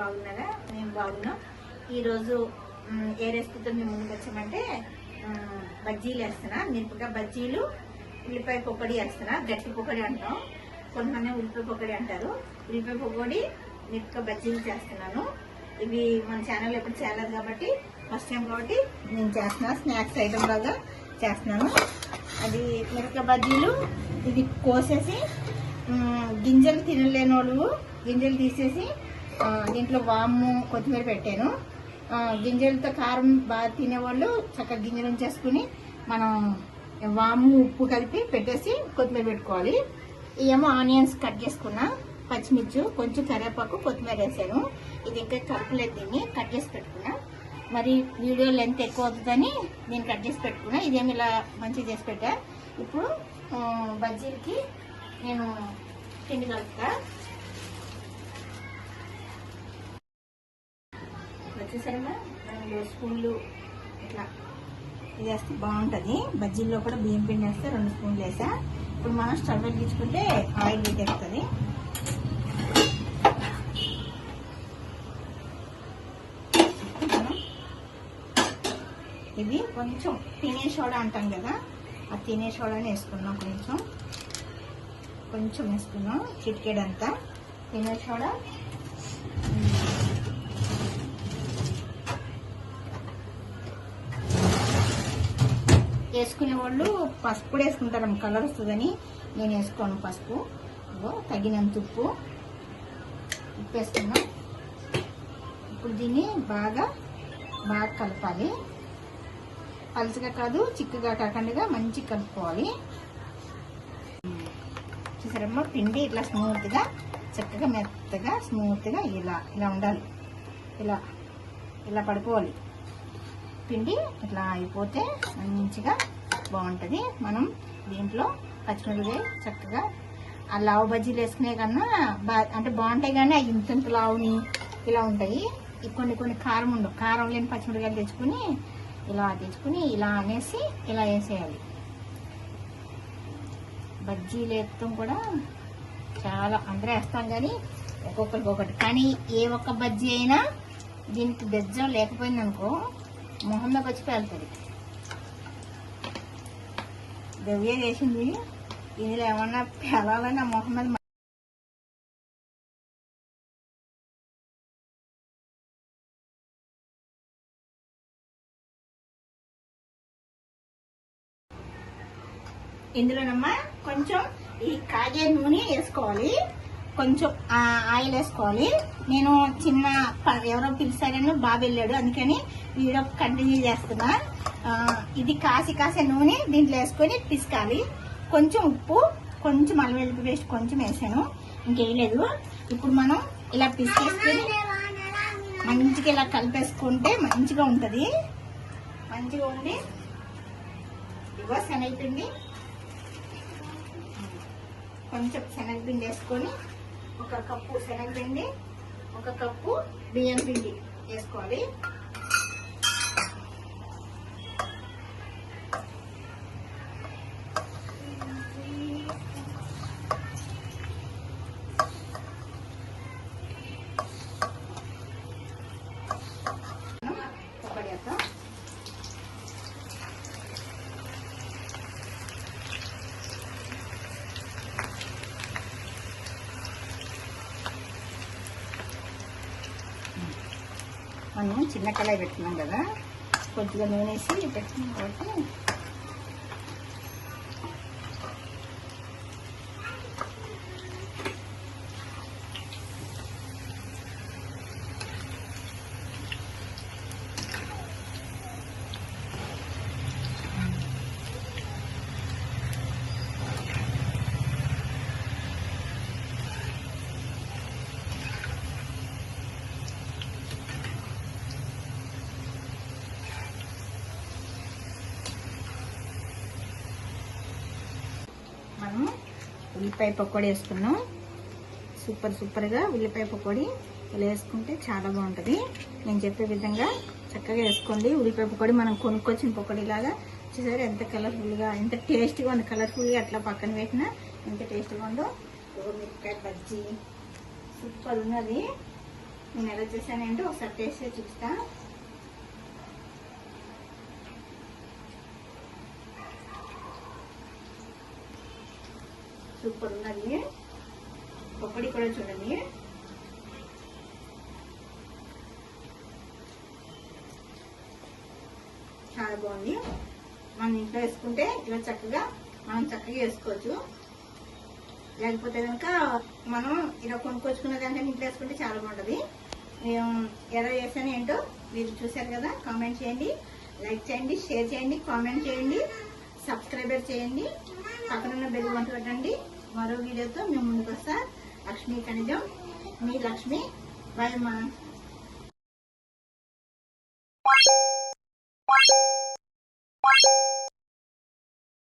బాగున్నారా? మేము బాగున్నాం. ఈరోజు ఏ రెసిపీతో మేము ముందుకు వచ్చామంటే బజ్జీలు వేస్తున్నా. మిరపకాయ బజ్జీలు ఉల్లిపాయ పొక్కడి వేస్తున్నా. గట్టి పొక్కడి అంటాం. కొంతమంది ఉల్లిపాయ పొక్కడి అంటారు. ఉల్లిపాయ పొక్కడి మిరపకాయ బజ్జీలు చేస్తున్నాను. ఇవి మన ఛానల్ ఎప్పుడు చేయలేదు కాబట్టి ఫస్ట్ టైం కాబట్టి నేను చేస్తున్నా. స్నాక్స్ ఐటమ్ లాగా చేస్తున్నాను. అది మిరపకాయ బజ్జీలు ఇది కోసేసి గింజలు తినలేని వాళ్ళు గింజలు తీసేసి దీంట్లో వాము కొత్తిమీర పెట్టాను. గింజలతో కారం బాగా తినేవాళ్ళు చక్కగా గింజలు ఉంచేసుకుని మనం వాము ఉప్పు కలిపి పెట్టేసి కొత్తిమీర పెట్టుకోవాలి. ఏమో ఆనియన్స్ కట్ చేసుకున్నా పచ్చిమిర్చి కొంచెం కరివేపాకు కొత్తిమీర వేసాను. ఇది ఇంకా కలపలేదు దీన్ని కట్ చేసి పెట్టుకున్నా. మరి వీడియో లెంత్ ఎక్కువ అవుతుందని నేను కట్ చేసి పెట్టుకున్నా. ఇదేమి ఇలా మంచిగా చేసి పెట్టా. ఇప్పుడు బజ్జీలకి నేను పిండి కలుపుతా. వచ్చేసరిగా రెండు స్పూన్లు ఇట్లా ఇది వేస్తే బాగుంటుంది. బజ్జీల్లో కూడా బియ్యం పిండి వేస్తే రెండు స్పూన్లు వేసా. ఇప్పుడు మనం స్టవ్ వెలిగించుకుంటే ఆయిల్ పెట్టేస్తుంది ఇది కొంచెం తినే సోడా అంటాం కదా ఆ తినే సోడాని వేసుకున్నాం కొంచెం. కొంచెం వేసుకున్నాం చిటికెడంతా. తినే సోడా వేసుకునే వాళ్ళు పసుపు కూడా వేసుకుంటారు. కలర్ వస్తుందని నేను వేసుకోను పసుపు. ఇగో తగినంత ఉప్పు. ఉప్పు వేసుకున్నాం. ఇప్పుడు దీన్ని బాగా బాగా కలపాలి. పలుచగా కాదు చిక్కగా కాకుండా మంచి కలుపుకోవాలి. చూసారమ్మా పిండి ఇట్లా స్మూత్గా చక్కగా మెత్తగా స్మూత్గా ఇలా ఇలా ఉండాలి. ఇలా ఇలా పడుకోవాలి. పిండి ఇట్లా అయిపోతే మంచిగా బాగుంటుంది. మనం దీంట్లో పచ్చిమిరపకాయ చక్కగా ఆ లావు బజ్జీలు వేసుకునే కన్నా బా అంటే బాగుంటాయి కానీ అవి ఇంత లావుని ఇలా ఉంటాయి. కొన్ని కొన్ని కారం ఉండవు. కారం లేని పచ్చిమిరపకాయలు తెచ్చుకుని ఇలా తెచ్చుకుని ఇలా అనేసి ఇలా వేసేయాలి. బజ్జీలు వేస్తాం కూడా చాలా అందరూ వేస్తాం కానీ ఒక్కొక్కరికి ఒకటి. కానీ ఏ ఒక్క బజ్జీ అయినా దీనికి బెజ్జం లేకపోయింది అనుకో మొహంలోకి వచ్చి పేలుతుంది దవ్య చేసింది. ఇందులో ఏమన్నా పేలాలని ఆ మొహం మీద ఇందులోనమ్మా కొంచెం ఈ కాగే నూనె వేసుకోవాలి. కొంచెం ఆయిల్ వేసుకోవాలి నేను చిన్న ఎవరో పిలిచారని బాబు వెళ్ళాడు. అందుకని వీడియో కంటిన్యూ చేస్తున్నా. ఇది కాసి కాసే నూనె దీంట్లో వేసుకొని పిసకాలి. కొంచెం ఉప్పు కొంచెం అల్లం పేస్ట్ కొంచెం వేసాను. ఇంకేయలేదు ఇప్పుడు మనం ఇలా పిసికేసుకొని మంచిగా ఇలా కలిపేసుకుంటే మంచిగా ఉంటుంది. మంచిగా ఉండి ఇగో శనగపిండి. కొంచెం శనగపిండి వేసుకొని ఒక కప్పు శనగపిండి ఒక కప్పు బియ్యం పిండి వేసుకోవాలి ఒకటి వేద్దాం మనం చిన్న కళాయి పెట్టుకున్నాం కదా. కొద్దిగా నూనె వేసి పెట్టుకున్నాం కాబట్టి మనం ఉల్లిపాయ పకోడీ వేసుకున్నాం. సూపర్ సూపర్గా ఉల్లిపాయ పకోడీ ఇలా వేసుకుంటే చాలా బాగుంటుంది. నేను చెప్పే విధంగా చక్కగా వేసుకోండి. ఉల్లిపాయ పకోడీ మనం కొనుక్కొచ్చిన పకోడీలాగా. లాగా చూసారు ఎంత కలర్ఫుల్గా ఎంత టేస్ట్గా ఉంది. కలర్ఫుల్గా అట్లా పక్కన పెట్టినా ఎంత టేస్ట్గా ఉందో. మిరపకాయ బజ్జీ. సూపర్ ఉన్నది. నేను ఎలా చేశానంటే ఒకసారి టేస్ట్ చూపిస్తాను సూపర్ ఉందండి పకోడీ కూడా చూడండి. చాలా బాగుంది. మనం ఇంట్లో వేసుకుంటే ఇలా చక్కగా మనం చక్కగా వేసుకోవచ్చు. లేకపోతే కనుక మనం ఇలా కొనుక్కొచ్చుకున్న దాంట్లో ఇంట్లో వేసుకుంటే చాలా బాగుంటుంది. మేము ఎలా చేశాను ఏంటో మీరు చూశారు కదా కామెంట్ చేయండి లైక్ చేయండి షేర్ చేయండి కామెంట్ చేయండి. సబ్స్క్రైబర్ చేయండి. పక్కనున్న బెల్ వంట పెట్టండి. మరో వీడియోతో మేము ముందుకు వస్తా లక్ష్మీ ఖనిజం మీ లక్ష్మి బాయ్ మా.